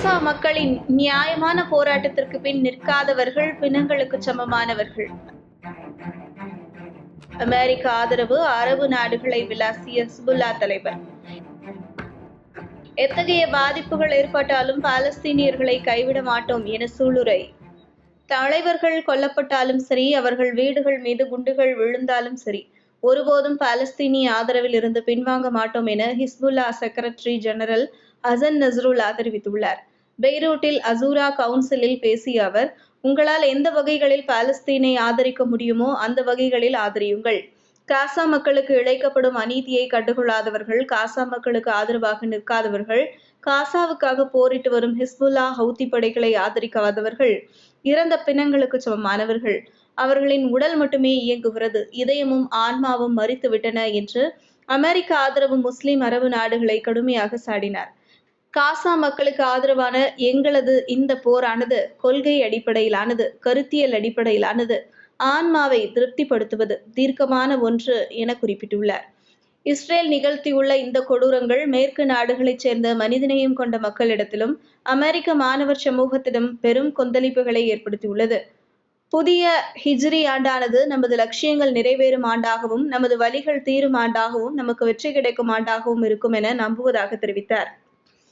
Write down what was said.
காசா மக்களின் நியாயமான போராட்டத்திற்கு பின் நிற்காதவர்கள் பிணங்களுக்கு சமமானவர்கள். அமெரிக்க ஆதரவு அரபு நாடுகளை விளாசிய ஹிஸ்புல்லா தலைவர். எத்தகைய பாதிப்புகள் ஏற்பட்டாலும் பாலஸ்தீனியர்களை கைவிட மாட்டோம் என சூளுரை. தலைவர்கள் கொல்லப்பட்டாலும் சரி அவர்கள் வீடுகள் மீது குண்டுகள் விழுந்தாலும் சரி ஒருபோதும் பாலஸ்தீனிய ஆதரவில் இருந்து பின்வாங்க மாட்டோம் என Hezbollah secretary general Hassan Nasrallah தெரிவித்துள்ளார் பெய்ரூட்டில் அசூரா கவுன்சிலில் பேசிய அவர் உங்களால் எந்த வகைகளில் பாலஸ்தீனை ஆதரிக்க முடியுமோ அந்த வகைகளில் ஆதரியுங்கள். காசா மக்களுக்கு இழைக்கப்படும் அநீதியை கண்டுகொள்ளாதவர்கள் காசா மக்களுக்கு ஆதரவாக நிற்காதவர்கள் காசாவுக்காக போரிட்டு வரும் ஹிஸ்புல்லா ஹவுத்தி படைகளை ஆதரிக்காதவர்கள் இறந்த பிணங்களுக்கு சமமானவர்கள். அவர்களின் உடல் மட்டுமே இயங்குகிறது. இதயமும் ஆன்மாவும் மறித்து விட்டன என்று அமெரிக்க ஆதரவு முஸ்லிம் அரபு நாடுகளை கடுமையாக சாடினார். காசா மக்களுக்கு ஆதரவான எங்களது இந்த போரானது கொள்கை அடிப்படையிலானது கருத்தியல் அடிப்படையிலானது ஆன்மாவை திருப்திப்படுத்துவது தீர்க்கமான ஒன்று என குறிப்பிட்டுள்ளார். இஸ்ரேல் நிகழ்த்தியுள்ள இந்த கொடூரங்கள் மேற்கு நாடுகளைச் சேர்ந்த மனிதநேயம் கொண்ட மக்களிடத்திலும் அமெரிக்க மாணவர் சமூகத்திடம் பெரும் கொந்தளிப்புகளை ஏற்படுத்தியுள்ளது. புதிய ஹிஜ்ரி ஆண்டானது நமது லட்சியங்கள் நிறைவேறும் ஆண்டாகவும் நமது வழிகள் தீரும் ஆண்டாகவும் நமக்கு வெற்றி கிடைக்கும் ஆண்டாகவும் இருக்கும் என நம்புவதாக தெரிவித்தார்.